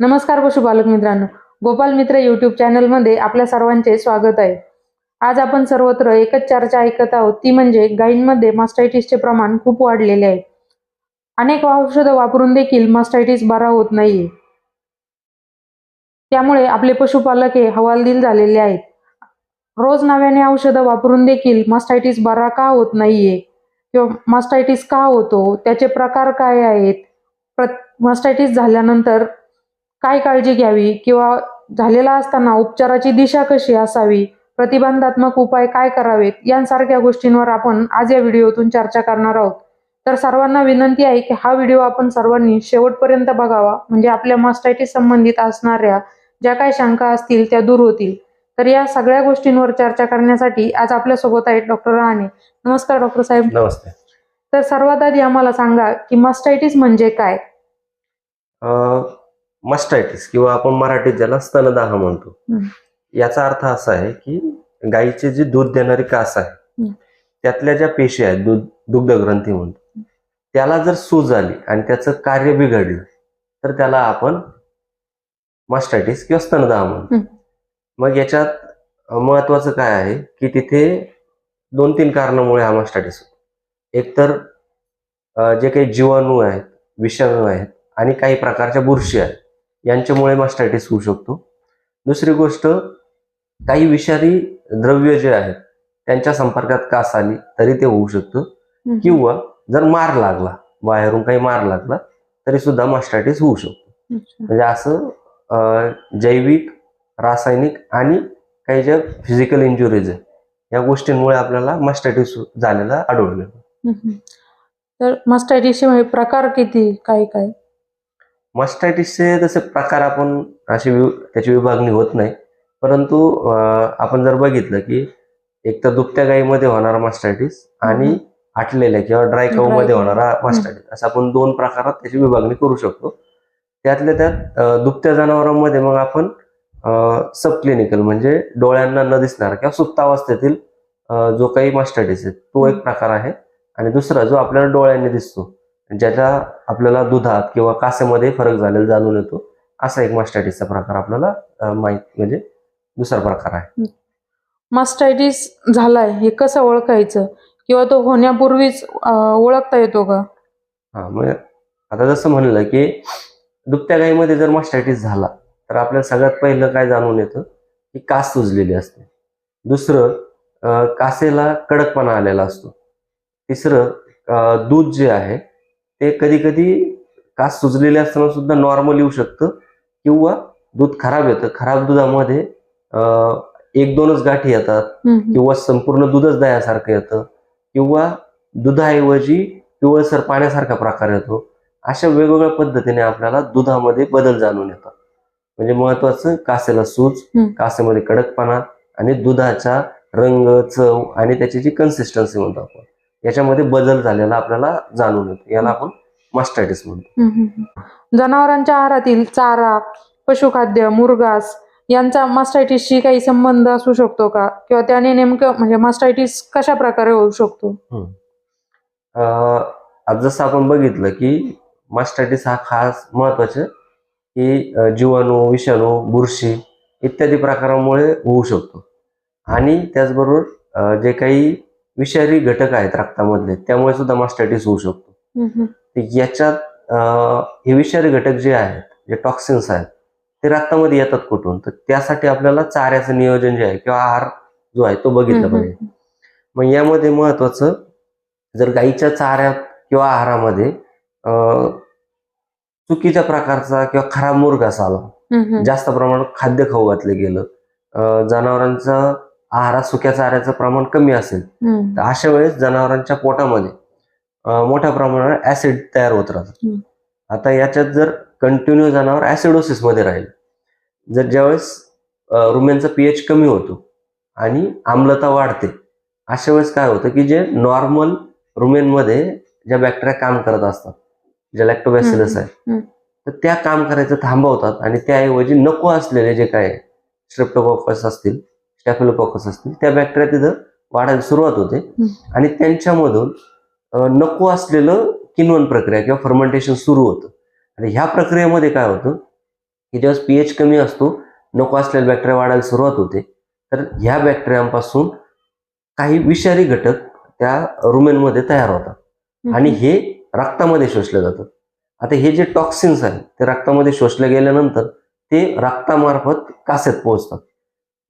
नमस्कार पशुपालक मित्रांनो. गोपाल मित्र युट्यूब चॅनलमध्ये आपल्या सर्वांचे स्वागत आहे. आज आपण सर्वत्र एकच चर्चा ऐकत आहोत. ती म्हणजे गायींमध्ये मास्टायटिसचे प्रमाण खूप वाढलेले आहे. अनेक औषधं वापरून देखील मास्टायटिस बरा होत नाहीये. त्यामुळे आपले पशुपालक हे हवालदिल झालेले आहेत. रोज नव्याने औषधं वापरून देखील मास्टायटिस बरा का होत नाहीये? किंवा मास्टायटिस का होतो? त्याचे प्रकार काय आहेत? प्र मास्टायटिस झाल्यानंतर काय काळजी घ्यावी किंवा झालेला असताना उपचाराची दिशा कशी असावी प्रतिबंधात्मक उपाय काय करावेत यांसारख्या गोष्टींवर आपण आज या व्हिडिओतून चर्चा करणार आहोत. तर सर्वांना विनंती आहे की हा व्हिडिओ आपण सर्वांनी शेवटपर्यंत बघावा म्हणजे आपल्या मास्टायटिस संबंधित असणाऱ्या ज्या काही शंका असतील त्या दूर होतील. तर या सगळ्या गोष्टींवर चर्चा करण्यासाठी आज आपल्यासोबत आहेत डॉक्टर राणे. नमस्कार डॉक्टर साहेब. नमस्ते. तर सर्वात आधी आम्हाला सांगा की मास्टायटिस म्हणजे काय? मस्टायटिस किंवा आपण मराठीत ज्याला स्तनदाह म्हणतो. याचा अर्थ असा आहे की गायीचे जे दूध देणारी कास आहे. त्यातल्या ज्या पेशी आहेत दूध दुग्ध ग्रंथी म्हणतो त्याला जर सूज आली आणि त्याचं कार्य बिघडलं तर त्याला आपण मास्टायटिस किंवा स्तनदाह म्हणतो. मग याच्यात महत्वाचं काय आहे की तिथे दोन तीन कारणामुळे हा मास्टायटिस होतो एकतर जे काही जीवाणू आहेत विषाणू आहेत आणि काही प्रकारच्या बुरशी आहेत यांच्यामुळे मास्टायटिस होऊ शकतो. दुसरी गोष्ट काही विषारी द्रव्य जे आहेत त्यांच्या संपर्कात कास आली तरी ते होऊ शकतं. किंवा जर मार लागला बाहेरून काही मार लागला तरी सुद्धा मास्टायटिस होऊ शकतो. म्हणजे असं जैविक रासायनिक आणि काही ज्या फिजिकल इंजुरीज आहेत या गोष्टींमुळे आपल्याला मास्टायटिस झालेला हम्म. तर मास्टायटिसचे म्हणजे प्रकार किती? काय काय? मास्टायटिसचे तसे प्रकार आपण अशी वि- त्याची विभागणी होत नाही. परंतु आपण जर बघितलं की एक तर दुभत्या गायीमध्ये होणारा मास्टायटिस आणि आटलेल्या किंवा ड्रायमध्ये. होणारा मास्टायटिस असं आपण दोन प्रकारात त्याची विभागणी करू शकतो. त्यातल्या त्यात दुभत्या जनावरांमध्ये मग आपण सब क्लिनिकल म्हणजे डोळ्यांना न दिसणारा किंवा सुप्तावस्थेतील जो काही मास्टायटिस आहे तो एक प्रकार आहे. आणि दुसरा जो आपल्याला डोळ्यांनी दिसतो ज्याच्या आपल्याला दुधात किंवा कासेमध्ये फरक झालेला जाणून येतो असा एक मास्टायटिसचा प्रकार आपल्याला माहीत म्हणजे दुसरा प्रकार आहे. मास्टायटिस झालाय हे कसं ओळखायचं? किंवा तो होण्यापूर्वीच ओळखता येतो का? हा म्हणजे आता जसं म्हणलं की दुभत्या गाईमध्ये जर मास्टायटिस झाला तर आपल्याला सगळ्यात पहिलं काय जाणून येतं? की कास सुजलेली असते. दुसरं कासेला कडकपणा आलेला असतो. तिसरं दूध जे आहे ते कधी कधी कास सुजलेले असताना सुद्धा नॉर्मल येऊ शकतं किंवा दूध खराब येतं खराब दुधामध्ये एक दोनच गाठी येतात. किंवा संपूर्ण दूधच दह्यासारखं येतं किंवा दुधाऐवजी पिवळसर पाण्यासारखा प्रकार येतो अशा वेगवेगळ्या पद्धतीने आपल्याला दुधामध्ये बदल जाणून येतात म्हणजे महत्वाचं कासेला सूज. कासेमध्ये कडकपणा आणि दुधाचा रंग चव आणि त्याची जी कन्सिस्टन्सी म्हणतो आपण याच्यामध्ये बदल झालेला आपल्याला जाणून येतो. याला आपण मास्टायटिस म्हणतो. जनावरांच्या आहारातील चारा पशुखाद्य मुरगास यांचा मास्टायटिसशी काही संबंध असू शकतो का? किंवा त्याने नेमकं म्हणजे मास्टायटिस कशा प्रकारे होऊ शकतो? आज जसं आपण बघितलं की मास्टायटिस हा खास महत्वाचं की जीवाणू विषाणू बुरशी इत्यादी प्रकारामुळे होऊ शकतो. आणि त्याचबरोबर जे काही विषारी घटक आहेत रक्तामधले त्यामुळे सुद्धा मास्टायटिस होऊ शकतो. याच्यात हे विषारी घटक जे आहेत जे टॉक्सिन्स आहेत ते रक्तामध्ये येतात कुठून? तर त्यासाठी आपल्याला चाऱ्याचं नियोजन जे आहे किंवा आहार जो आहे तो बघितला पाहिजे. मग यामध्ये महत्वाचं जर गाईच्या चाऱ्यात किंवा आहारामध्ये चुकीच्या प्रकारचा किंवा खराब मुरघास आला हम्म, हम्म. जास्त प्रमाणात खाद्य खाऊ घातलं गेलं जनावरांचं आहारात सुक्या चाऱ्याचं प्रमाण कमी असेल. तर अशा वेळेस जनावरांच्या पोटामध्ये मोठ्या प्रमाणात ऍसिड तयार होत राहतात. आता याच्यात जर कंटिन्यू जनावर ऍसिडोसिसमध्ये राहील जर ज्यावेळेस रुमेनचा पीएच कमी होतो आणि आम्लता वाढते अशा वेळेस काय होतं की जे नॉर्मल रुमेनमध्ये ज्या बॅक्टेरिया काम करत असतात ज्या लॅक्टोबॅसिलस आहे. तर त्या काम करायचं थांबवतात आणि त्याऐवजी नको असलेले जे काय स्ट्रेप्टोकॉकस असतील स्टॅफिलोकॉकस असतील. त्या बॅक्टेरिया तिथं वाढायला सुरुवात होते. आणि त्यांच्यामधून नको असलेलं किनवन प्रक्रिया किंवा फर्मेंटेशन सुरू होतं. आणि ह्या प्रक्रियेमध्ये काय होतं की ज्यावेळेस पीएच कमी असतो नको असलेल्या बॅक्टेरिया वाढायला सुरुवात होते तर ह्या बॅक्टेरियांपासून काही विषारी घटक त्या रुमेनमध्ये तयार होतात. आणि हे रक्तामध्ये शोषलं जातं आता हे जे टॉक्सिन्स आहेत ते रक्तामध्ये शोषले गेल्यानंतर ते रक्तामार्फत कासेत पोहोचतात.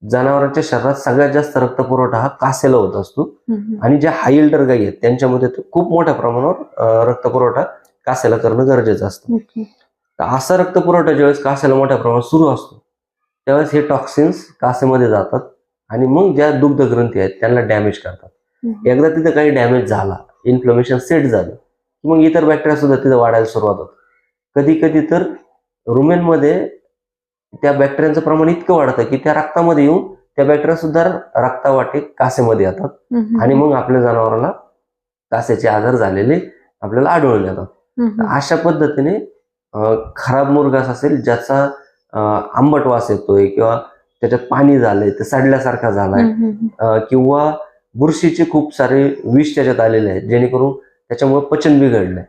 जनावरांच्या शरीरात सगळ्यात जास्त रक्तपुरवठा हा कासेला होत असतो. आणि ज्या हायल्डर गायी आहेत त्यांच्यामध्ये खूप मोठ्या प्रमाणावर अं, रक्तपुरवठा कासेला करणं गरजेचं असतं. तर असा रक्तपुरवठा ज्यावेळेस कासेला मोठ्या प्रमाणात सुरू असतो त्यावेळेस हे टॉक्सिन्स कासेमध्ये जातात आणि मग ज्या दुग्ध ग्रंथी आहेत त्यांना डॅमेज करतात. एकदा तिथं काही डॅमेज झाला इन्फ्लमेशन सेट झालं मग इतर बॅक्टेरिया सुद्धा तिथं वाढायला सुरुवात होते कधी कधी तर रुमेनमध्ये त्या बॅक्टेरियांचं प्रमाण इतकं वाढतं की त्या रक्तामध्ये येऊन त्या बॅक्टेरिया सुद्धा रक्तावाटे कासेमध्ये येतात. आणि मग आपल्या जनावराला कासेचे आजार झालेले आपल्याला आढळून येतात. अशा पद्धतीने खराब मुरघास असेल ज्याचा आंबट वास येतोय किंवा त्याच्यात पाणी झालंय ते सडल्यासारखा झालाय किंवा बुरशीचे खूप सारे विष त्याच्यात आलेले आहेत जेणेकरून त्याच्यामुळे पचन बिघडलंय.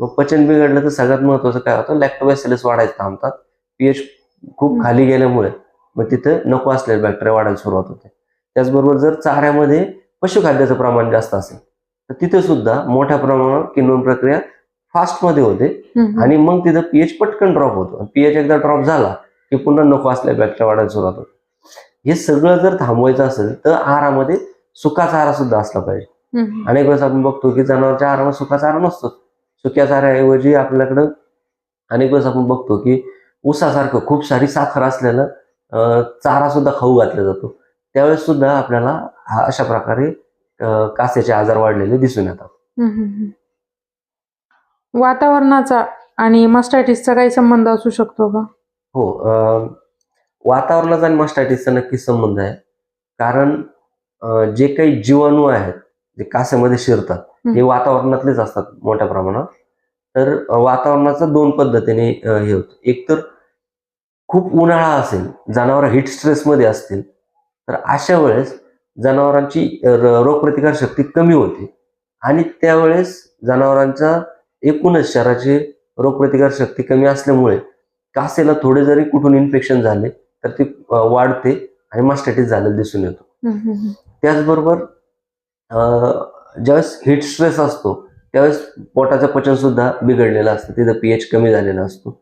मग पचन बिघडलं तर सगळ्यात महत्वाचं काय होतं? लॅक्टोबॅसिलस वाढायला थांबतात. पीएच खूप. खाली गेल्यामुळे मग तिथं नको असलेले बॅक्टेरिया वाढायला सुरुवात होते त्याचबरोबर जर चाऱ्यामध्ये पशुखाद्याचं प्रमाण जास्त असेल तर तिथे सुद्धा मोठ्या प्रमाणावर किण्वन प्रक्रिया फास्टमध्ये होते. आणि मग तिथं पीएच पटकन ड्रॉप होतो पीएच एकदा ड्रॉप झाला की पुन्हा नको असल्या बॅक्टेरिया वाढायला सुरुवात होते हे सगळं जर थांबवायचं असेल तर आहारामध्ये सुका चारा सुद्धा असला पाहिजे. अनेक वेळेस आपण बघतो की जनावरच्या आहारामध्ये सुका चारा नसतो सुक्या चाऱ्याऐवजी आपल्याकडं अनेक वेळेस आपण बघतो की ऊसासारखं खूप सारी साखर असलेलं चारा सुद्धा खाऊ घातला जातो. त्यावेळेस सुद्धा आपल्याला हा अशा प्रकारे कासेचे आजार वाढलेले दिसून येतात. वातावरणाचा आणि मस्टायटिसचा काही संबंध असू शकतो का? हो वातावरणाचा आणि मास्टायटिसचा नक्कीच संबंध आहे. कारण जे काही जीवाणू आहेत जे कासेमध्ये शिरतात. हे वातावरणातलेच असतात मोठ्या प्रमाणात. तर वातावरणाचं दोन पद्धतीने हे होतं. एक तर खूप उन्हाळा असेल जनावर हिट स्ट्रेसमध्ये असतील तर अशा वेळेस जनावरांची रोगप्रतिकार शक्ती कमी होते. आणि त्यावेळेस जनावरांचा एकूणच शरीराची रोगप्रतिकार शक्ती कमी असल्यामुळे कासेला थोडे जरी कुठून इन्फेक्शन झाले तर ते वाढते आणि मास्टायटिस झालेलं दिसून येतो. त्याचबरोबर ज्यावेळेस हिट स्ट्रेस असतो त्यावेळेस पोटाचं पचन सुद्धा बिघडलेलं असतं तिथं पीएच कमी झालेला असतो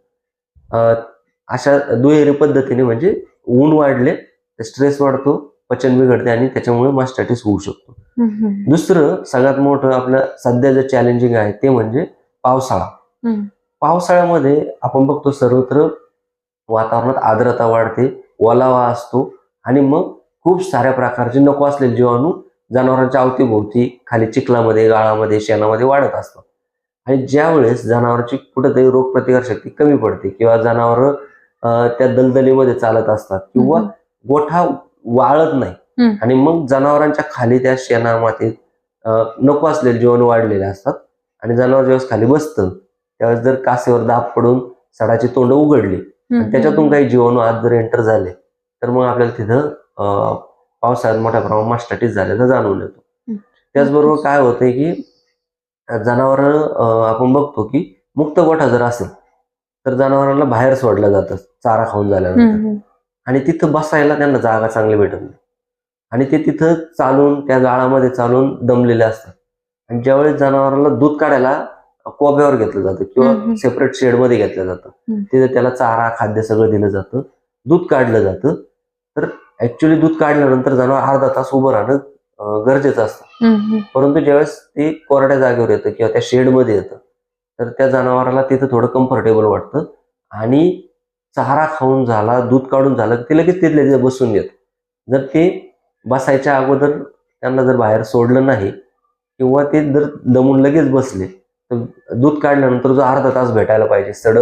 अशा दुहेरी पद्धतीने म्हणजे ऊन वाढले स्ट्रेस वाढतो पचन बिघडते आणि त्याच्यामुळे मास्टायटिस होऊ शकतो. दुसरं सगळ्यात मोठं आपलं सध्या जे चॅलेंजिंग आहे ते म्हणजे पावसाळा. पावसाळ्यामध्ये आपण बघतो सर्वत्र वातावरणात आर्द्रता वाढते ओलावा असतो आणि मग खूप साऱ्या प्रकारचे नको असलेले जीवाणू जनावरांच्या अवतीभोवती खाली चिखलामध्ये गाळामध्ये शेणामध्ये वाढत असतात आणि ज्या वेळेस जनावरांची कुठेतरी रोगप्रतिकार शक्ती कमी पडते किंवा जनावर त्या दलदलीमध्ये चालत असतात किंवा. गोठा वाळत नाही. आणि मग जनावरांच्या खाली त्या शेणा मातीत अं, नको असलेले जीवाणू वाढलेले असतात आणि जनावर ज्यावेळेस खाली बसतं त्यावेळेस जर कासेवर दाब पडून सडाची तोंड उघडली त्याच्यातून काही जीवाणू आत जर एंटर झाले तर मग आपल्याला तिथं पावसाळ्यात मोठ्या प्रमाणात मास्टायटिस झाल्याचं जाणवून येतो. त्याचबरोबर काय होतंय की जनावर आपण बघतो की मुक्त गोठा जर असेल तर जनावरांना बाहेर सोडलं जातं चारा खाऊन झाल्यानंतर. आणि तिथं बसायला त्यांना जागा चांगली भेटत नाही आणि ते तिथं चालून त्या गाळामध्ये चालून दमलेले असतात आणि ज्यावेळेस जनावरांना दूध काढायला कोब्यावर घेतलं जातं. किंवा सेपरेट शेडमध्ये घेतलं जातं. तिथे त्याला चारा खाद्य सगळं दिलं जातं दूध काढलं जातं तर ऍक्च्युली दूध काढल्यानंतर जनावर अर्धा तास उभं राहणं गरजेचं असतं. परंतु ज्यावेळेस ते कोरड्या जागेवर येतं किंवा त्या शेडमध्ये येतं तर त्या जनावराला तिथं थोडं कम्फर्टेबल वाटतं आणि चारा खाऊन झाला दूध काढून झालं ते लगेच तिथल्या तिथे बसून घेत जर ते बसायच्या अगोदर त्यांना जर बाहेर सोडलं नाही किंवा ते जर दमून लगेच बसले तर दूध काढल्यानंतर जो अर्धा तास भेटायला पाहिजे सड.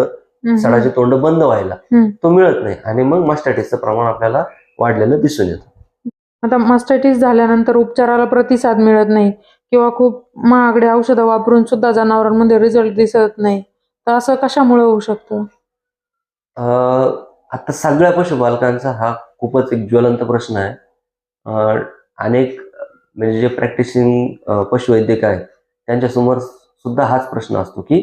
सडाचे तोंड बंद व्हायला. तो मिळत नाही आणि मग मास्टायटिसचं प्रमाण आपल्याला वाढलेलं दिसून येतं. आता मस्टायटिस झाल्यानंतर उपचाराला प्रतिसाद मिळत नाही किंवा खूप महागडे औषधं वापरून सुद्धा जनावरांमध्ये रिझल्ट दिसत नाही. तर असं कशामुळे होऊ शकतं? अं, आता सगळ्या पशुपालकांचा हा खूपच एक ज्वलंत प्रश्न आहे. अनेक म्हणजे जे प्रॅक्टिसिंग पशुवैद्यक आहेत त्यांच्यासमोर सुद्धा हाच प्रश्न असतो की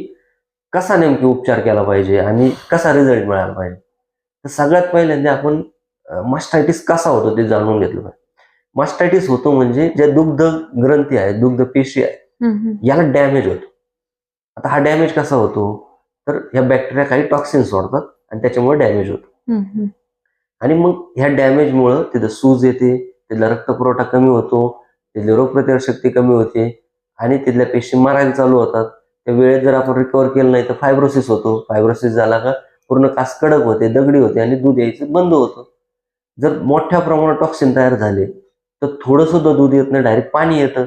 कसा नेमकी उपचार केला पाहिजे आणि कसा रिझल्ट मिळाला पाहिजे? तर सगळ्यात पहिल्यांदा आपण मास्टायटिस कसा होतो ते जाणून घेतलं पाहिजे. मास्टायटिस होतो म्हणजे ज्या दुग्ध ग्रंथी आहेत दुग्ध पेशी हम्म. याला डॅमेज होतो. आता हा डॅमेज कसा होतो? तर ह्या बॅक्टेरिया काही टॉक्सिन सोडतात आणि त्याच्यामुळे डॅमेज होतो. आणि मग ह्या डॅमेजमुळं तिथं सूज येते तिथला रक्तपुरवठा कमी होतो तिथली रोगप्रतिकार शक्ती कमी होते आणि तिथल्या पेशी मारायला चालू होतात. त्या वेळेत जर आपण रिकवर केलं नाही तर फायब्रोसिस होतो. फायब्रोसिस झाला का पूर्ण कास कडक होते दगडी होते आणि दूध यायचं बंद होतं. जर मोठ्या प्रमाणात टॉक्सिन तयार झाले तर थोडं सुद्धा दूध येत नाही डायरेक्ट पाणी येतं.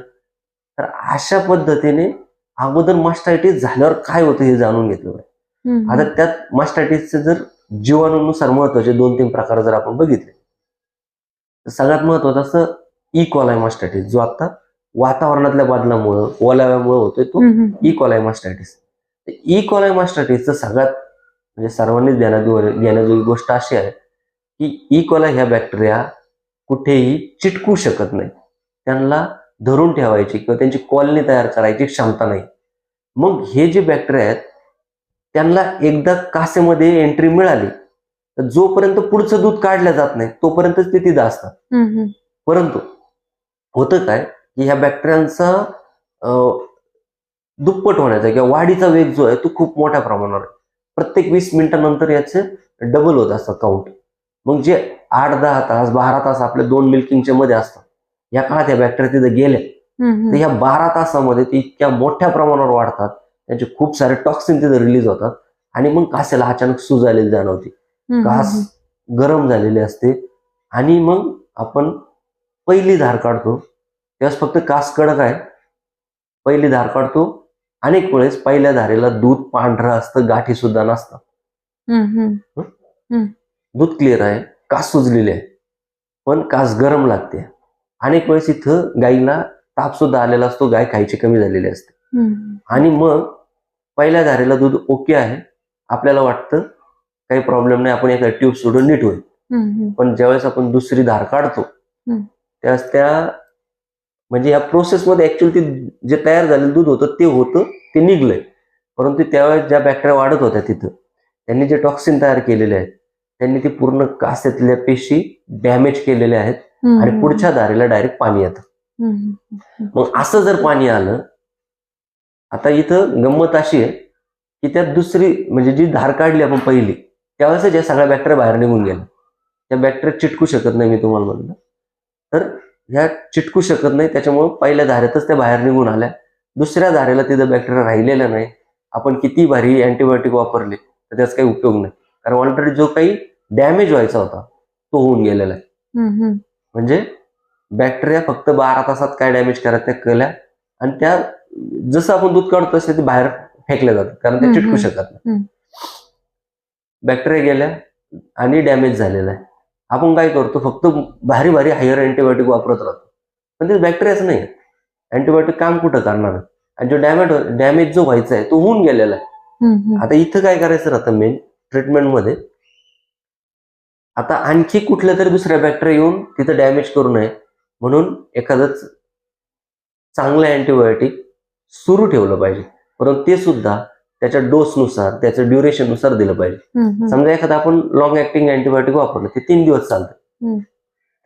तर अशा पद्धतीने अगोदर मास्टायटिस झाल्यावर काय होतं हे जाणून घेतलं पाहिजे. आता त्यात मास्टायटिसचे जर जीवाणूनुसार महत्त्वाचे दोन तीन प्रकार जर आपण बघितले तर सगळ्यात महत्वाचं असं ई कॉलाय मास्टायटिस जो आता वातावरणातल्या बदलामुळं ओलाव्यामुळे होतोय तो. ई कॉलाय मास्टायटिस ई कॉलाय मास्टायटिसचं सगळ्यात म्हणजे सर्वांनीच ध्यानात घेण्याजोगी गोष्ट अशी आहे की ई कॉलाय ह्या बॅक्टेरिया कुठेही चिटकू शकत नाही. त्यांना धरून ठेवायची किंवा त्यांची कॉलनी तयार करायची क्षमता नाही. मग हे जे बॅक्टेरिया आहेत त्यांना एकदा कासेमध्ये एंट्री मिळाली तर जोपर्यंत पुढचं दूध काढलं जात नाही तोपर्यंतच ते तिथं असतात. परंतु होतं काय की ह्या बॅक्टेरियांचा दुप्पट होण्याचा किंवा वाढीचा वेग जो आहे तो खूप मोठ्या प्रमाणावर आहे. प्रत्येक वीस मिनिटानंतर याचे डबल होत असतं काउंट मग जे आठ दहा तास बारा तास आपल्या दोन मिल्किंगच्या मध्ये असतात या काळात या बॅक्टेरिया तिथे गेल्या. तर ह्या बारा तासामध्ये ते इतक्या मोठ्या प्रमाणावर वाढतात त्यांचे खूप सारे टॉक्सिन तिथे रिलीज होतात आणि मग कासेला अचानक सूज आलेली जाणवते. कास. गरम झालेले असते आणि मग आपण पहिली धार काढतो. त्यावेळेस फक्त कास कडक आहे. पहिली धार काढतो. अनेक वेळेस पहिल्या धारेला दूध पांढरं असतं गाठी सुद्धा नसतात. दूध क्लिअर आहे कास सुजलेली आहे. पण कास गरम लागते. अनेक वेळेस इथं गाईला ताप सुद्धा आलेला असतो गाय खायची कमी झालेली असते. आणि मग पहिल्या धारेला दूध ओके आहे. आपल्याला वाटतं काही प्रॉब्लेम नाही आपण एका ट्यूब सोडून नीट होईल. पण ज्यावेळेस आपण दुसरी धार काढतो. त्यावेळेस त्या म्हणजे या प्रोसेसमध्ये ऍक्च्युअली ते जे तयार झालेलं दूध होतं ते होतं ते निघलंय. परंतु त्यावेळेस ज्या बॅक्टेरिया वाढत होत्या तिथं त्यांनी जे टॉक्सिन तयार केलेले आहेत त्यांनी ती पूर्ण कासेतल्या पेशी डॅमेज केलेल्या आहेत आणि पुढच्या धारेला डायरेक्ट पाणी येतं. मग असं जर पाणी आलं आता इथं गंमत अशी आहे की त्यात दुसरी म्हणजे जी धार काढली आपण पहिली त्यावेळेस या सगळ्या बॅक्टेरिया बाहेर निघून गेल्या. त्या बॅक्टेरिया चिटकू शकत नाही मी तुम्हाला म्हणलं. तर ह्या चिटकू शकत नाही त्याच्यामुळे पहिल्या धारेतच त्या बाहेर निघून आल्या. दुसऱ्या धारेला तिथं बॅक्टेरिया राहिलेला नाही. आपण किती भारी अँटीबायोटिक वापरले तर त्याचा काही उपयोग नाही. कारण ऑलरेडी जो काही डॅमेज व्हायचा होता तो होऊन गेलेला आहे. म्हणजे बॅक्टेरिया फक्त बारा तासात काय डॅमेज करा त्या केल्या आणि त्या जसं आपण दूध काढतो तसे ते बाहेर फेकल्या जातात कारण हम्म, चिटकू शकत नाही. बॅक्टेरिया गेल्या आणि डॅमेज झालेला आहे आपण काय करतो फक्त भारी भारी हायर अँटीबायोटिक वापरत राहतो पण ते बॅक्टेरियाच नाही अँटीबायोटिक काम कुठं करणार? आणि जो डॅमेज डॅमेज जो व्हायचा आहे तो होऊन गेलेला आहे. आता इथं काय करायचं राहतं मेन ट्रीटमेंटमध्ये आता आणखी कुठल्या तरी दुसऱ्या बॅक्टेरिया येऊन तिथं डॅमेज करू नये. म्हणून एखादंच चांगलं अँटीबायोटिक सुरू ठेवलं पाहिजे. परंतु ते सुद्धा त्याच्या डोसनुसार त्याच्या ड्युरेशननुसार दिलं पाहिजे. समजा एखादं आपण लॉंग ऍक्टिंग अँटीबायोटिक वापरलं ते तीन दिवस चालतं.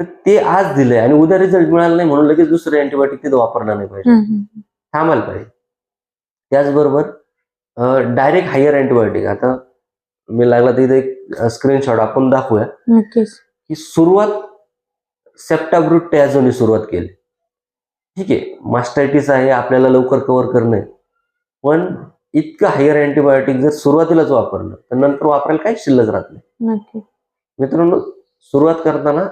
तर ते आज दिलंय आणि उद्या रिझल्ट मिळाला नाही म्हणून लगेच दुसरं अँटीबायोटिक तिथं वापरलं नाही पाहिजे. थांबायला पाहिजे. त्याचबरोबर डायरेक्ट हायर अँटीबायोटिक आता मी लागला तर इथे एक स्क्रीनशॉट आपण दाखवूया. नक्कीच. की सुरुवात सेप्टाब्रुट टॅझोनी सुरुवात केली. ठीक आहे मास्टायटिस आहे आपल्याला लवकर कव्हर करणे पण इतकं हायर अँटीबायोटिक जर सुरुवातीलाच वापरलं तर नंतर वापरायला काहीच शिल्लक राहत नाही. मित्रांनो सुरुवात करताना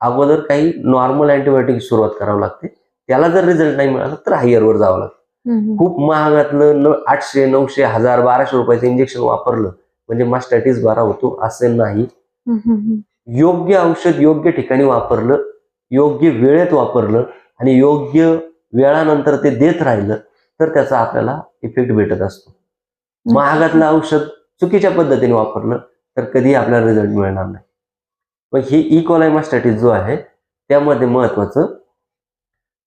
अगोदर काही नॉर्मल अँटीबायोटिक सुरुवात करावं लागते. त्याला जर रिझल्ट नाही मिळाला तर हायरवर जावं लागतं. खूप महागातलं आठशे नऊशे हजार बाराशे रुपयाचं इंजेक्शन वापरलं म्हणजे मास्टायटिस बरा होतो असे नाही. योग्य औषध योग्य ठिकाणी वापरलं योग्य वेळेत वापरलं आणि योग्य वेळानंतर ते देत राहिलं तर त्याचा आपल्याला इफेक्ट भेटत असतो. महागातलं औषध चुकीच्या पद्धतीने वापरलं तर कधीही आपल्याला रिझल्ट मिळणार नाही. मग ही ई कॉलायमास्टायटिस जो आहे त्यामध्ये महत्वाचं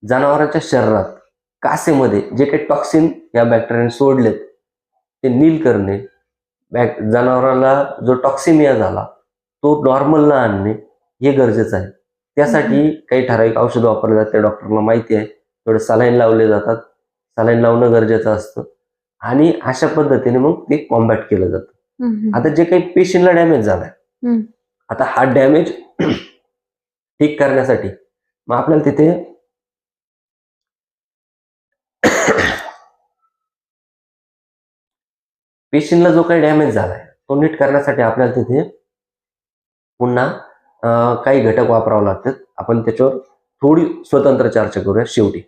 जनावरांच्या शरीरात कासेमध्ये जे काही टॉक्सिन या बॅक्टेरियाने सोडलेत ते नील करणे जनावराला जो टॉक्सिमिया झाला तो नॉर्मलला आणणे हे गरजेचं आहे. त्यासाठी काही ठराविक औषधं वापरले जाते डॉक्टरला माहिती आहे. थोडे सलाईन लावले जातात. सलाईन लावणं गरजेचं असतं. आणि अशा पद्धतीने मग ते कॉम्बॅट केलं जातं. आता जे काही पेशंटला डॅमेज झालाय. आता हा डॅमेज ठीक करण्यासाठी मग आपल्याला तिथे पेशंटला जो काही डॅमेज झालाय तो नीट करण्यासाठी आपल्याला तिथे पुन्हा काही घटक वापरावे लागतात. आपण त्याच्यावर थोडी स्वतंत्र चर्चा करूया शेवटी.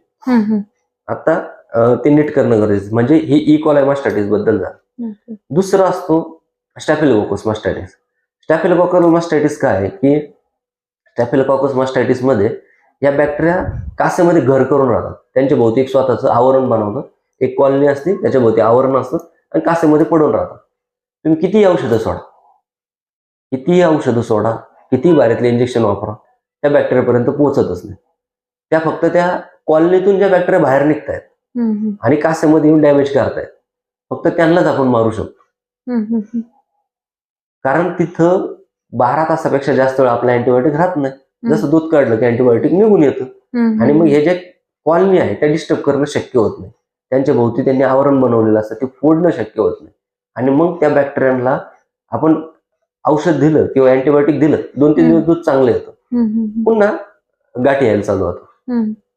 आता ते नीट करणं गरजेचं म्हणजे हे इक्वलाय मास्टायटिसबद्दल झालं. दुसरं असतो स्टॅफिलोकोकस मास्टायटिस स्टॅफिलोकोकल मास्टायटिस काय आहे की स्टॅफिलोकोकस मास्टायटिसमध्ये या बॅक्टेरिया कासेमध्ये घर करून राहतात. त्यांच्या भोवती एक स्वतःचं आवरण बनवतं. एक कॉलनी असते त्याच्या भोवती आवरण असतं. आणि कासेमध्ये पडून राहतात तुम्ही किती औषधं सोडा. किती औषधं सोडा किती बारीतले इंजेक्शन वापरा त्या बॅक्टेरियापर्यंत पोहोचतच नाही. त्या फक्त त्या कॉलनीतून ज्या बॅक्टेरिया बाहेर निघतायत. आणि कासेमध्ये येऊन डॅमेज करतायत फक्त त्यांनाच आपण मारू शकतो. कारण तिथं बारा तासापेक्षा जास्त वेळ आपला अँटीबायोटिक राहत नाही. जसं दूध काढलं की अँटीबायोटिक निघून येतं. आणि मग हे जे कॉलनी आहे त्या डिस्टर्ब करणं शक्य होत नाही. त्यांच्या भोवती त्यांनी आवरण बनवलेलं असतं. ते फोडणं शक्य होत नाही. आणि मग त्या बॅक्टेरियांना आपण औषध दिलं किंवा अँटीबायोटिक दिलं दोन तीन दिवस दूध चांगलं येतं. पुन्हा गाठी यायला चालू होतं.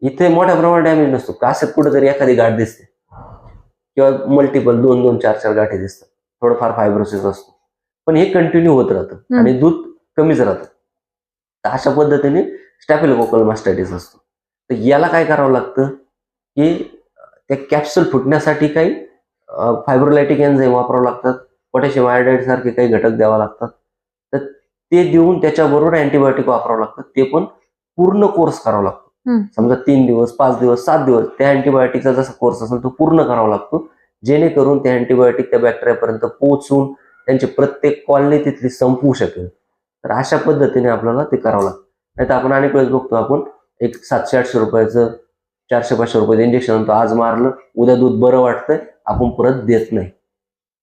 इथे मोठ्या प्रमाणात डॅमेज नसतो. कासत कुठेतरी एखादी गाठ दिसते. किंवा मल्टिपल दोन दोन चार चार गाठी दिसतात. थोडंफार फायब्रोसिस असतो. पण हे कंटिन्यू होत राहतं. आणि दूध कमीच राहतं. तर अशा पद्धतीने स्टॅफिलोकोकल मास्टायटिस असतो. तर याला काय करावं लागतं? की त्या कॅप्सूल फुटण्यासाठी काही फायब्रोलायटिक एन्झाईम वापरावं लागतात पोटॅशियम आयोडाईड सारखे काही घटक द्यावा लागतात. तर ते देऊन त्याच्याबरोबर अँटीबायोटिक वापरावं लागतं ते पण पूर्ण कोर्स करावा लागतो. समजा तीन दिवस पाच दिवस सात दिवस त्या अँटीबायोटिकचा जसा कोर्स असेल तो पूर्ण करावा लागतो. जेणेकरून ते अँटीबायोटिक त्या बॅक्टेरियापर्यंत पोहोचून त्यांची प्रत्येक कॉलनी तिथली संपवू शकेल. तर अशा पद्धतीने आपल्याला ते करावं लागतं. नाही तर आपण अनेक वेळेस बघतो आपण एक सातशे आठशे रुपयाचं चारशे पाचशे रुपयाचं इंजेक्शन आणतो. आज मारलं उद्या दूध बरं वाटतंय आपण परत देत नाही.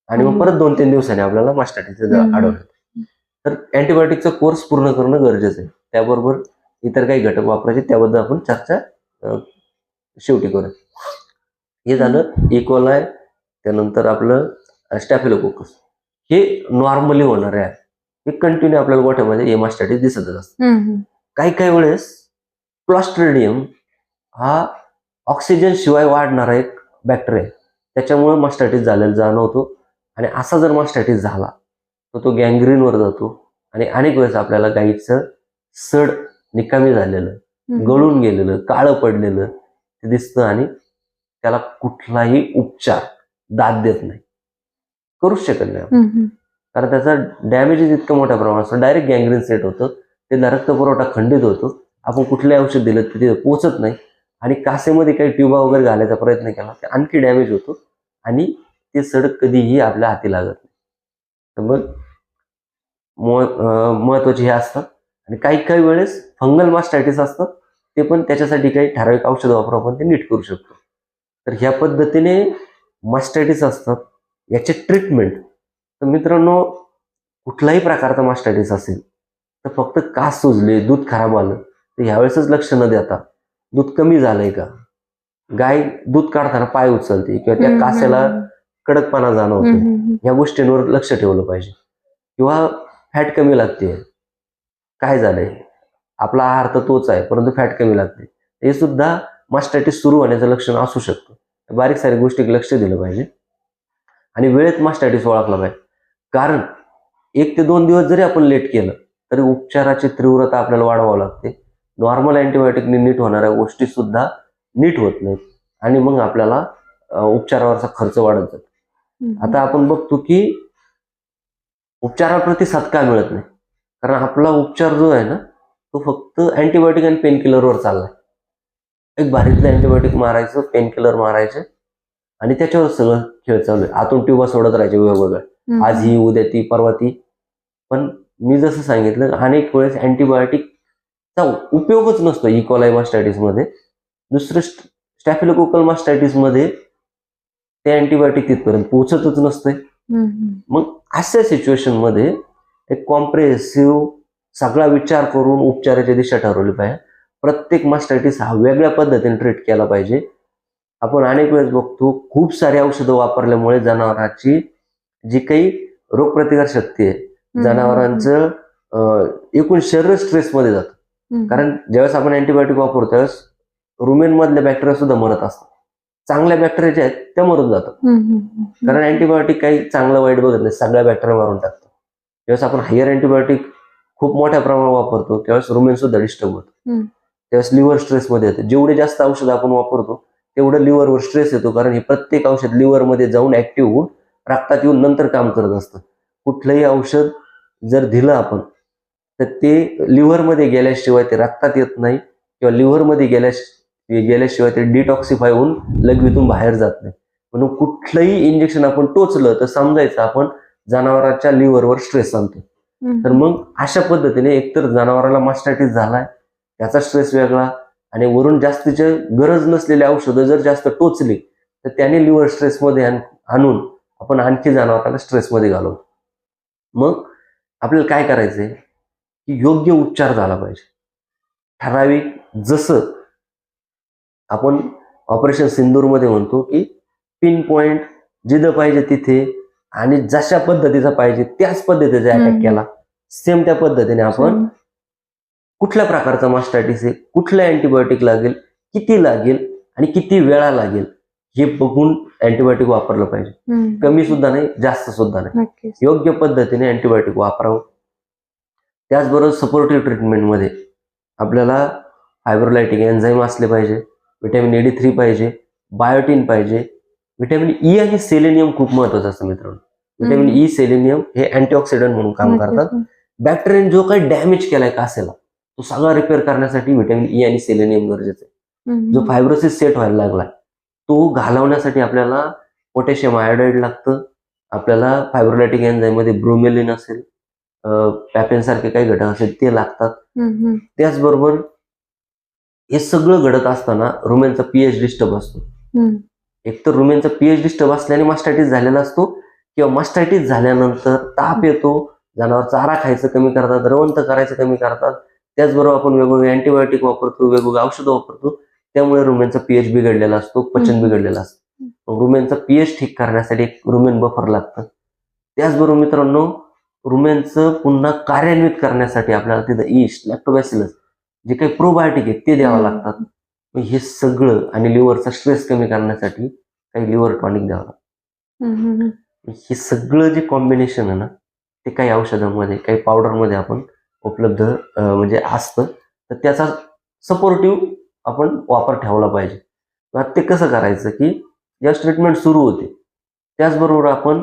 आणि मग. परत दोन तीन दिवसांनी आपल्याला मास्टायटिसचं हम्म. आढळलं. तर अँटीबायोटिकचा कोर्स पूर्ण करणं गरजेचं आहे. त्याबरोबर इतर काही घटक वापरायचे त्याबद्दल आपण चर्चा शेवटी करू हे झालं इकोलाय त्यानंतर आपलं स्टॅफिलोकोकस हे नॉर्मली होणार आहे. हे कंटिन्यू आपल्याला गोठ्यामध्ये हेमास्टॅटिस दिसतच असतं. काही काही वेळेस क्लॉस्ट्रेडियम हा ऑक्सिजन शिवाय वाढणारा एक बॅक्टेरिया आहे. त्याच्यामुळे मास्टायटिस झालेला जाणवतो आणि असा जर मास्टायटिस झाला तर तो गँग्रीनवर जातो आणि अनेक वेळेस आपल्याला गाईचं सड निकामी झालेलं. गळून गेलेलं काळं पडलेलं ते दिसतं आणि त्याला कुठलाही उपचार दाद देत नाही. करूच शकत नाही. कारण त्याचा डॅमेजेस इतकं मोठ्या प्रमाणात असतं. डायरेक्ट गँग्रीन सेट होतं. ते रक्तपुरवठा खंडित होतो. आपण कुठलंही औषध दिलं तर तिथे पोचत नाही. आणि कासेमध्ये काही ट्युबा वगैरे घालायचा प्रयत्न केला तर आणखी डॅमेज होतो. आणि ते सडक कधीही आपल्या हाती लागत नाही. तर मग महत्त्वाचे हे असतात. आणि काही काही वेळेस फंगल मास्टायटिस असतात. ते पण त्याच्यासाठी काही ठराविक औषधं वापरून आपण ते नीट करू शकतो. तर ह्या पद्धतीने मास्टायटिस असतात. याचे ट्रीटमेंट तर मित्रांनो कुठलाही प्रकारचा मास्टायटिस असेल तर फक्त कास सुजले दूध खराब आलं तर ह्यावेळेसच लक्ष न देता दूध कमी झालंय का? गाय दूध काढताना पाय उचलते किंवा त्या. कासेला कडकपणा जाणवतो. या गोष्टींवर लक्ष ठेवलं पाहिजे. किंवा फॅट कमी लागते. काय झालंय? आपला आहार तर तोच आहे परंतु फॅट कमी लागते. हे सुद्धा मास्टायटिस सुरू होण्याचं लक्षण असू शकतं. बारीक सारीक गोष्टी लक्ष दिलं पाहिजे. आणि वेळेत मास्टायटिस ओळखला पाहिजे. कारण एक ते दोन दिवस जरी आपण लेट केलं तरी उपचाराची तीव्रता आपल्याला वाढवावं लागते. नॉर्मल अँटीबायोटिकने नीट होणाऱ्या गोष्टी सुद्धा नीट होत नाहीत. आणि मग आपल्याला उपचारावरचा खर्च वाढत जातो. आता आपण बघतो की उपचाराप्रती सत्कार मिळत नाही. कारण आपला उपचार जो आहे ना तो फक्त अँटीबायोटिक आणि पेन किलरवर चाललाय. एक भारीतलं अँटीबायोटिक मारायचं पेन किलर मारायचं आणि त्याच्यावर सगळं खेळ चालू आहे. आतून ट्युबा सोडत राहायचे वेगवेगळ्या. आज ही उद्या ती परवा ती. पण मी जसं सांगितलं अनेक वेळेस अँटीबायोटिकचा उपयोगच नसतो इकोलाय मास्टायटिसमध्ये. दुसरं स्टॅफिलोकोकल मास्टायटिसमध्ये ते अँटीबायोटिक तिथपर्यंत पोहोचतच नसतंय. मग अशा सिच्युएशनमध्ये एक कॉम्प्रेसिव्ह सगळा विचार करून उपचाराची दिशा ठरवली पाहिजे. प्रत्येक मास्टायटिस हा वेगळ्या पद्धतीने ट्रीट केला पाहिजे. आपण अनेक वेळेस बघतो खूप सारी औषधं वापरल्यामुळे जनावरांची जी काही रोगप्रतिकार शक्ती आहे जनावरांचं एकूण शरीर स्ट्रेसमध्ये जातं. कारण ज्यावेळेस आपण अँटीबायोटिक वापरतो त्यावेळेस रुमेन मधल्या बॅक्टेरिया सुद्धा मरत असतात. चांगल्या बॅक्टेरिया ज्या आहेत त्या मरून जातात. कारण अँटीबायोटिक काही चांगलं वाईट बघत नाही सगळ्या बॅक्टेरिया मारून टाकतो ज्यावेळेस आपण हायर अँटीबायोटिक खूप मोठ्या प्रमाणात वापरतो त्यावेळेस रुमेन सुद्धा डिस्टर्ब होतो. त्यावेळेस लिव्हर स्ट्रेसमध्ये येते. जेवढे जास्त औषध आपण वापरतो तेवढं लिव्हरवर स्ट्रेस येतो. कारण हे प्रत्येक औषध लिव्हरमध्ये जाऊन ऍक्टिव्ह होऊन रक्तात येऊन नंतर काम करत असतं. कुठलंही औषध जर दिलं आपण तर ते लिव्हरमध्ये गेल्याशिवाय ते रक्तात येत नाही किंवा लिव्हरमध्ये गेल्या गेल्याशिवाय ते डिटॉक्सिफाय होऊन लघवीतून बाहेर जात नाही. म्हणून कुठलंही इंजेक्शन आपण टोचलं तर समजायचं आपण जनावरांच्या लिव्हरवर स्ट्रेस आणतो. तर मग अशा पद्धतीने एकतर जनावराला मास्टायटिस झालाय त्याचा स्ट्रेस वेगळा आणि वरून जास्तीचे गरज नसलेली औषधं जर जास्त टोचली तर त्याने लिव्हर स्ट्रेसमध्ये आण- आणून आपण आणखी जनावरांना स्ट्रेसमध्ये घालवतो. मग आपल्याला काय करायचंय? की योग्य उपचार झाला पाहिजे ठराविक जसं आपण ऑपरेशन सिंदूरमध्ये म्हणतो की पिन पॉइंट जिथं पाहिजे तिथे आणि जशा पद्धतीचा पाहिजे त्याच पद्धतीचा अटॅक. केला सेम त्या पद्धतीने आपण. कुठल्या प्रकारचा मास्टायटिस आहे कुठलं अँटीबायोटिक लागेल किती लागेल आणि किती वेळा लागेल हे बघून अँटीबायोटिक वापरलं पाहिजे. कमी सुद्धा नाही जास्त सुद्धा नाही योग्य पद्धतीने अँटीबायोटिक वापरावं त्याचबरोबर सपोर्टिव्ह ट्रीटमेंटमध्ये आपल्याला फायब्रोलायटिक एन्झाईम असले पाहिजे विटॅमिन ए डी थ्री पाहिजे बायोटीन पाहिजे. विटॅमिन ई आणि सेलेनियम खूप महत्वाचं असतं मित्रांनो. विटॅमिन ई सेलेनियम हे अँटीऑक्सिडंट म्हणून काम करतात. बॅक्टेरियाने जो काही डॅमेज केलाय कासेला तो सगळा रिपेअर करण्यासाठी विटॅमिन ई आणि सेलेनियम गरजेचं आहे. जो फायब्रोसिस सेट व्हायला लागलाय तो घालवण्यासाठी आपल्याला पोटॅशियम आयोडाईड लागतं. आपल्याला फायब्रोलायटिक एन्झाईममध्ये ब्रोमेलिन असेल. पॅपेन सारखे काही घटक असेल ते लागतात. त्याचबरोबर हे सगळं घडत असताना रुमेनचा पीएच डिस्टर्ब असतो. एक तर रुमेनचा पीएच डिस्टर्ब असल्याने मास्टायटिस झालेला असतो किंवा मास्टायटिस झाल्यानंतर ताप येतो जनावर चारा खायचं कमी करतात रवंत करायचं कमी करतात. त्याचबरोबर आपण वेगवेगळे अँटीबायोटिक वापरतो वेगवेगळे औषधं वापरतो. त्यामुळे रुमेनचा पीएच बिघडलेला असतो पचन. बिघडलेलं असतं. रुमेनचा पीएच ठीक करण्यासाठी एक रुमेन बफर लागतं. त्याचबरोबर मित्रांनो रुमेनचं पुन्हा कार्यान्वित करण्यासाठी आपल्याला तिथं ईस्ट लॅक्टोबॅसिलस जे काही प्रोबायोटिक आहेत ते द्यावं. लागतात हे सगळं आणि लिव्हरचा स्ट्रेस कमी करण्यासाठी काही लिव्हर टॉनिक द्यावं लागतं. हे सगळं जे कॉम्बिनेशन आहे ना ते काही औषधामध्ये काही पावडरमध्ये आपण उपलब्ध म्हणजे असतं तर त्याचा सपोर्टिव्ह आपण वापर ठेवला पाहिजे मग ते कसं करायचं की ज्या ट्रीटमेंट सुरू होते त्याचबरोबर आपण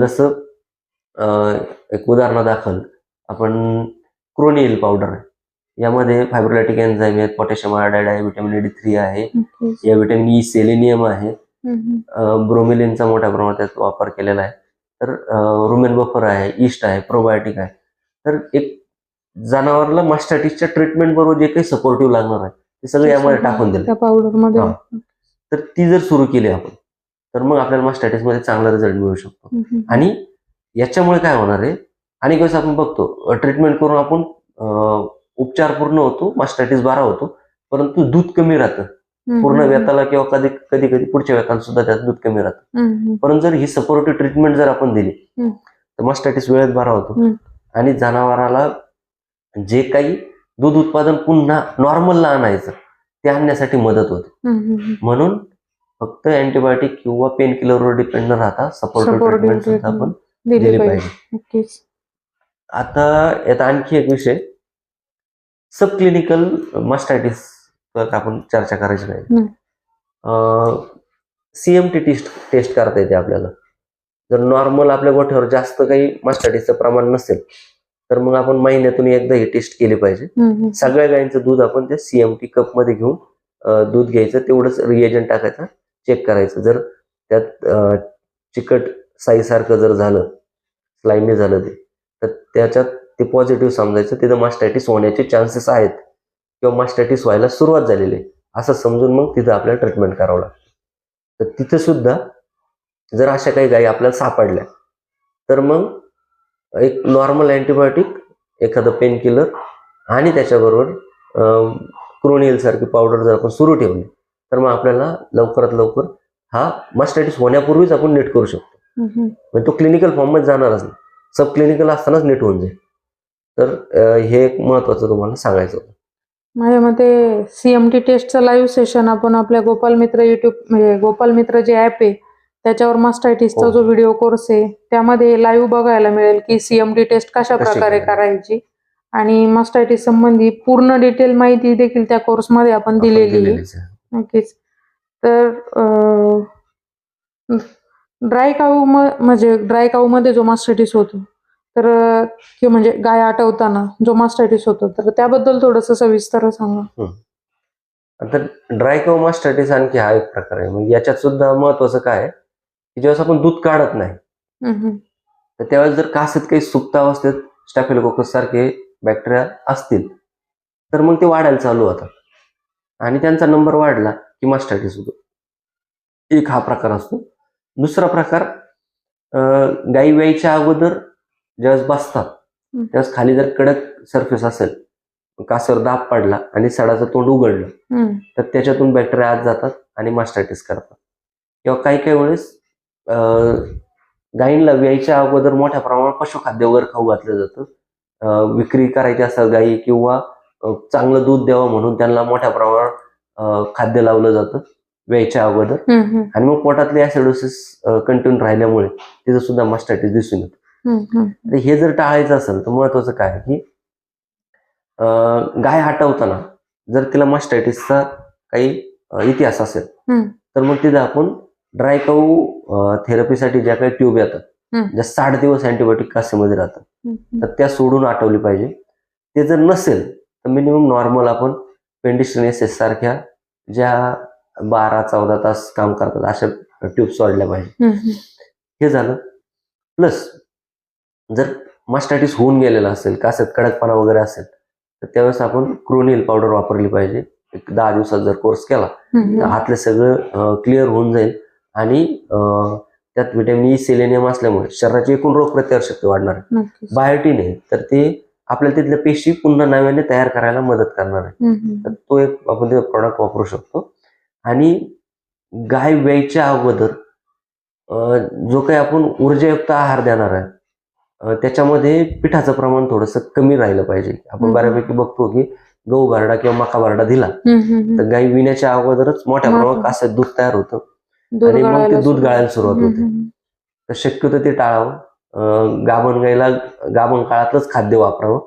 जसं एक उदाहरणादाखल आपण क्रोनियल पावडर आहे. यामध्ये फायब्रोलायटिक एन्झाईम आहेत पोटॅशियम आयोडाईड आहे विटॅमिन डी थ्री आहे. या विटॅमिन ई सेलेनियम आहे. ब्रोमिलिनचा मोठ्या प्रमाणात त्यात वापर केलेला आहे. तर रुमेन बफर आहे ईस्ट आहे प्रोबायोटिक आहे. तर एक जनावरला मास्टायटिसच्या ट्रीटमेंट बरोबर जे काही सपोर्टिव्ह लागणार आहे ते सगळे यामध्ये टाकून दिले त्या पावडरमध्ये. हा. तर ती जर सुरू केली आपण तर मग आपल्याला मास्टायटिसमध्ये चांगला रिझल्ट मिळू शकतो. आणि याच्यामुळे काय होणार आहे आणि वेळेस आपण बघतो ट्रीटमेंट करून आपण उपचार पूर्ण होतो मास्टायटिस बारा होतो परंतु दूध कमी राहतं पूर्ण. व्यताला किंवा कधी कधी कधी पुढच्या व्यताला सुद्धा त्यात दूध कमी राहतं. परंतु जर ही सपोर्टिव्ह ट्रीटमेंट जर आपण दिली. तर मास्टायटिस वेळेत बरा होतो. आणि जनावराला जे काही दूध उत्पादन पुन्हा नॉर्मलला आणायचं ते आणण्यासाठी मदत होते. म्हणून फक्त अँटीबायोटिक किंवा पेन किलरवर डिपेंड न राहता सपोर्टिव्ह ट्रीटमेंट सुद्धा. आपण दिली पाहिजे. नक्कीच. आता यात आणखी एक विषय. सब क्लिनिकल मास्टायटिस आपण चर्चा करायची. नाही. सीएमटी टेस्ट टेस्ट करता येते आपल्याला. जर नॉर्मल आपल्या गोठ्यावर जास्त काही मास्टायटिसचं प्रमाण नसेल तर मग आपण महिन्यातून एकदा ही टेस्ट केली पाहिजे. सगळ्या गायींचं दूध आपण त्या सीएमटी कपमध्ये घेऊन दूध घ्यायचं तेवढंच रिएजंट टाकायचं चेक करायचं. जर त्यात चिकट साईसारखं जर झालं स्लाइमी झालं ते तर त्याच्यात ते पॉझिटिव्ह समजायचं. तिथं मास्टायटिस होण्याचे चान्सेस आहेत किंवा मास्टायटिस व्हायला सुरुवात झालेली आहे. असं समजून मग तिथं आपल्याला ट्रीटमेंट करावं लागतं. तर तिथं सुद्धा जर अशा काही गायी आपल्याला सापडल्या तर मग एक नॉर्मल अँटीबायोटिक एखादं पेन किलर आणि त्याच्याबरोबर क्रोनियल सारखी पावडर जर आपण सुरू ठेवली तर मग आपल्याला लवकरात लवकर हा मास्टायटिस होण्यापूर्वीच आपण नीट करू शकतो. म्हणजे तो क्लिनिकल फॉर्ममध्ये जाणारच नाही सब क्लिनिकल असतानाच नीट होऊन जाईल तर हे एक महत्वाचं तुम्हाला सांगायचं होतं माझ्या मते सीएमटी टेस्टचं लाईव्ह सेशन आपण आपल्या गोपाल मित्र युट्यूब म्हणजे गोपाल मित्र जे ॲप आहे त्याच्यावर मास्टायटिसचा हो. जो व्हिडिओ कोर्स आहे त्यामध्ये लाईव्ह बघायला मिळेल की सीएमटी टेस्ट कशा प्रकारे करायची. आणि मास्टायटिस संबंधी पूर्ण डिटेल माहिती देखील त्या कोर्समध्ये आपण आपण दिलेली आहे. नक्कीच तर ड्राय काऊ म्हणजे ड्राय काऊमध्ये जो मास्टायटिस होतो तर किंवा म्हणजे गाय आटवताना जो मास्टायटिस होतो तर त्याबद्दल थोडंसं सविस्तर सांगा. आता ड्राय काऊ मास्टायटिस आणखी हा एक प्रकार आहे. म्हणजे याच्यात सुद्धा महत्वाचं काय आहे? की ज्यावेळेस आपण दूध काढत नाही तर त्यावेळेस जर कासेत काही सुप्त अवस्थेत स्टॅफिलोकोकस सारखे बॅक्टेरिया असतील तर मग ते वाढायला चालू होतात. आणि त्यांचा नंबर वाढला की मास्टायटिस होतो. एक हा प्रकार असतो. दुसरा प्रकार अं, गाई व्यायच्या अगोदर ज्यावेळेस बसतात. त्यावेळेस खाली जर कडक सरफेस असेल कासावर दाब पडला आणि सडाचं तोंड उघडलं तर त्याच्यातून बॅक्टेरिया आत जातात आणि मास्टायटिस करतात. किंवा काही काही वेळेस अं, गायींना व्यायच्या अगोदर मोठ्या प्रमाणात पशुखाद्य वगैरे खाऊ घातलं जातं. विक्री करायची असेल गायी किंवा चांगलं दूध द्यावं म्हणून त्यांना मोठ्या प्रमाणात खाद्य लावलं जातं. व्यायच्या अगोदर. आणि मग पोटातले ऍसिडोसिस कंटिन्यू राहिल्यामुळे तिथं सुद्धा मास्टायटिस दिसून येतं. हे जर टाळायचं असेल तर महत्वाचं काय की गाय हटवताना जर तिला मास्टायटिसचा काही इतिहास असेल. तर मग तिथं आपण ड्राय काऊ थेरपीसाठी ज्या काही ट्यूब येतात. ज्या साठ दिवस अँटीबायोटिक कासेमध्ये राहतात तर त्या सोडून आठवली पाहिजे. ते जर नसेल तर मिनिमम नॉर्मल आपण पेंडिस्ट्रेनेसेस सारख्या ज्या बारा चौदा तास काम करतात अशा ट्यूब सोडल्या पाहिजे. हे झालं. प्लस जर मास्टायटिस होऊन गेलेला असेल कासत कडकपणा वगैरे असेल तर त्यावेळेस आपण क्रोनिल पावडर वापरली पाहिजे. एक दहा दिवसात जर कोर्स केला तर आतलं सगळं क्लिअर होऊन जाईल आणि त्यात व्हिटॅमिन ई सेलेनियम असल्यामुळे शरीराची एकूण रोगप्रतिकार शक्ती वाढणार आहे. बायोटीन आहे. तर ते आपल्याला तिथल्या पेशी पुन्हा नव्याने तयार करायला मदत करणार आहे. तर तो एक आपण ते प्रॉडक्ट वापरू शकतो. आणि गाय व्यायच्या अगोदर जो काही आपण ऊर्जायुक्त आहार देणार आहे त्याच्यामध्ये पिठाचं प्रमाण थोडंसं कमी राहिलं पाहिजे. आपण. बऱ्यापैकी बघतो की गहू बारडा किंवा मका बारडा दिला. तर गाय विण्याच्या अगोदरच मोठ्या प्रमाणात कासत दूध तयार होतं आणि मग ते दूध. गाळायला सुरुवात होते. तर शक्यतो ते टाळावं. गाभण गाईला गाभण काळातच खाद्य वापरावं.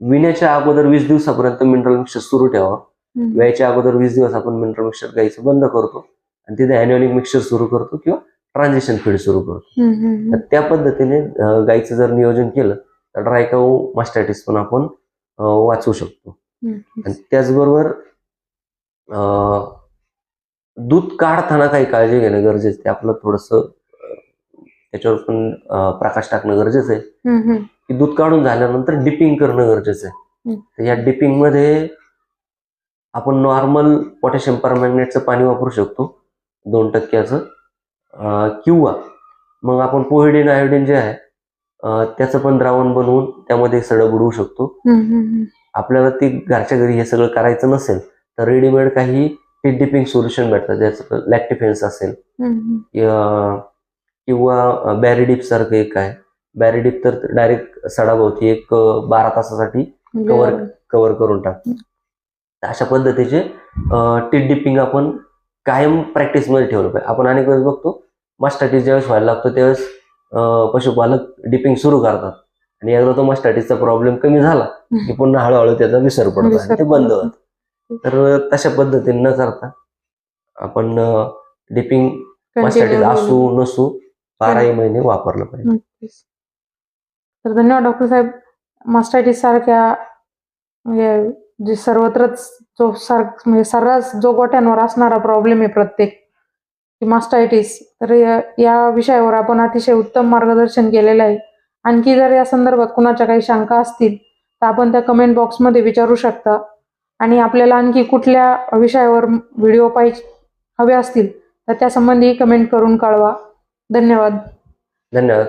विण्याच्या अगोदर वीस दिवसापर्यंत मिनरल मिक्सर सुरू ठेवावं. हम्म. व्यायच्या अगोदर वीस दिवस आपण मिनरल मिक्सर गाईचं बंद करतो आणि तिथे अॅन्युअलिक मिक्सर सुरू करतो किंवा ट्रान्झिशन फीड सुरू करतो. तर त्या पद्धतीने अं, गाईचं जर नियोजन केलं तर ड्रायकाऊ मास्टायटिस पण आपण वाचवू शकतो आणि. त्याचबरोबर दूध काढताना काही काळजी घेणं गरजेचं आहे आपलं थोडस त्याच्यावर पण प्रकाश टाकणं गरजेचं आहे. की दूध काढून झाल्यानंतर डिपिंग करणं गरजेचं आहे. तर या डिपिंगमध्ये आपण नॉर्मल पोटॅशियम परमॅग्नेटचं पाणी वापरू शकतो दोन टक्क्याचं किंवा मग आपण पोहिडिन आयोडीन जे आहे त्याचं पण द्रावण बनवून त्यामध्ये सडं बुडवू शकतो. आपल्याला ते घरच्या घरी हे सगळं करायचं नसेल तर रेडीमेड काही डिपिंग सोल्युशन भेटतात ज्याचं लॅक्टिफेन्स असेल. किंवा- बॅरिडिप सारखं एक आहे बॅरिडिप तर डायरेक्ट सडाभोवती एक बारा तासासाठी कवर बरं. कव्हर करून टाकतो अशा पद्धतीचे टी डिपिंग आपण कायम प्रॅक्टिसमध्ये ठेवलं पाहिजे. आपण अनेक वेळेस बघतो मास्टायटिस ज्यावेळेस व्हायला लागतो त्यावेळेस पशुपालक डिपिंग सुरू करतात. आणि एकदा तो मास्टायटिसचा प्रॉब्लेम कमी झाला की पुन्हा हळूहळू त्याचा विसर पडतो आणि ते बंद. होतं. तर तशा पद्धतीने न करता आपण डिपिंग Continue असू नसू बाराही महिने वापरलं पाहिजे. तर धन्यवाद डॉक्टर साहेब. मास्टायटिस सारख्या म्हणजे जे सर्वत्रच जो सार म्हणजे सर्रास जो गोट्यांवर असणारा प्रॉब्लेम आहे प्रत्येक की मास्टायटिस तर या- या विषयावर आपण अतिशय उत्तम मार्गदर्शन केलेलं आहे. आणखी जर या संदर्भात कुणाच्या काही शंका असतील तर आपण त्या कमेंट बॉक्समध्ये विचारू शकता. आणि आपल्याला आणखी कुठल्या विषयावर व्हिडिओ पाहिजे हवे असतील तर त्या संबंधी कमेंट करून कळवा. धन्यवाद. धन्यवाद.